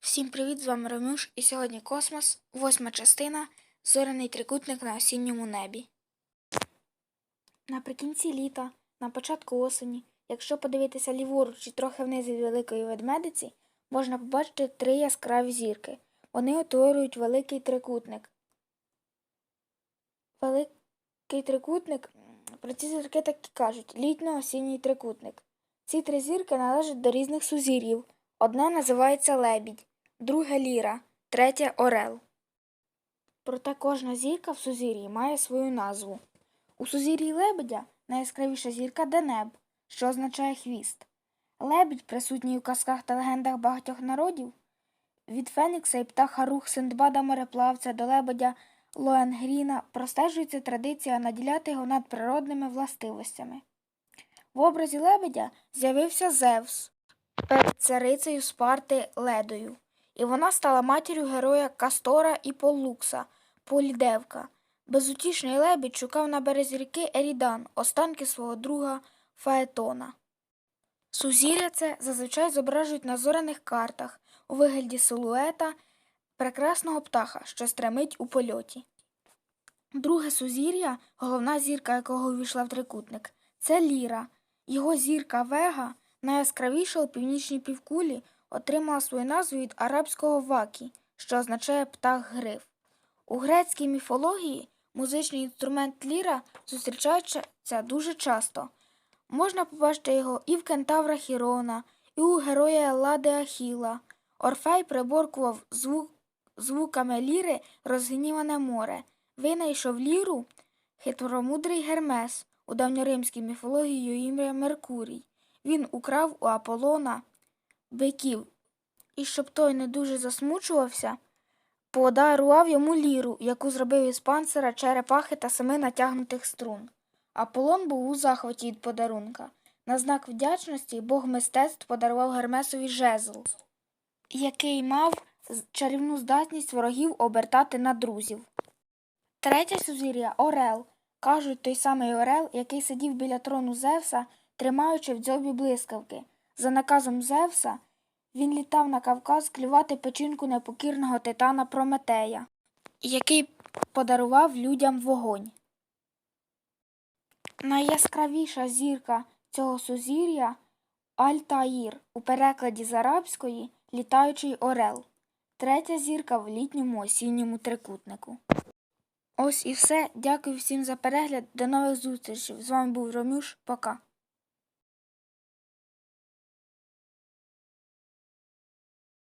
Всім привіт, з вами Ромюш, і сьогодні космос, восьма частина, зоряний трикутник на осінньому небі. Наприкінці літа, на початку осені, якщо подивитися ліворуч і трохи вниз від великої ведмедиці, можна побачити три яскраві зірки. Вони утворюють великий трикутник. Великий трикутник, про ці зірки так і кажуть, літньо-осінній трикутник. Ці три зірки належать до різних сузір'їв. Одне називається лебідь, друге ліра, третє орел. Проте кожна зірка в сузір'ї має свою назву. У сузір'ї лебедя найяскравіша зірка Денеб, що означає хвіст. Лебідь, присутній у казках та легендах багатьох народів, від Фенікса і птаха рух Синдбада мореплавця до лебедя Лоенгріна простежується традиція наділяти його надприродними властивостями. В образі лебедя з'явився Зевс перед царицею Спарти Ледою, і вона стала матір'ю героя Кастора і Поллукса, Полідевка. Безутішний лебідь шукав на березі ріки Ерідан останки свого друга Фаетона. Сузір'я це зазвичай зображують на зоряних картах у вигляді силуета прекрасного птаха, що стремить у польоті. Друге сузір'я, головна зірка якого увійшла в трикутник, це Ліра. Його зірка Вега, найяскравіша у північній півкулі, отримала свою назву від арабського вакі, що означає птах гриф. У грецькій міфології музичний інструмент ліра зустрічається дуже часто. Можна побачити його і в кентавра Хірона, і у героя Еллади Ахіла. Орфей приборкував звук, звуками ліри розгніване море. Винайшов ліру хитромудрий Гермес, у давньоримській міфології ім'я Меркурій. Він украв у Аполлона биків, і щоб той не дуже засмучувався, подарував йому ліру, яку зробив із панцира, черепахи та семи натягнутих струн. Аполлон був у захваті від подарунка. На знак вдячності Бог мистецтв подарував Гермесові жезл, який мав чарівну здатність ворогів обертати на друзів. Третє сузір'я Орел. Кажуть, той самий Орел, який сидів біля трону Зевса, тримаючи в дзьобі блискавки. За наказом Зевса він літав на Кавказ клювати печінку непокірного титана Прометея, який подарував людям вогонь. Найяскравіша зірка цього сузір'я Аль-Таїр, у перекладі з арабської літаючий орел. Третя зірка в літньому осінньому трикутнику. Ось і все. Дякую всім за перегляд. До нових зустрічей. З вами був Ромюш. Пока.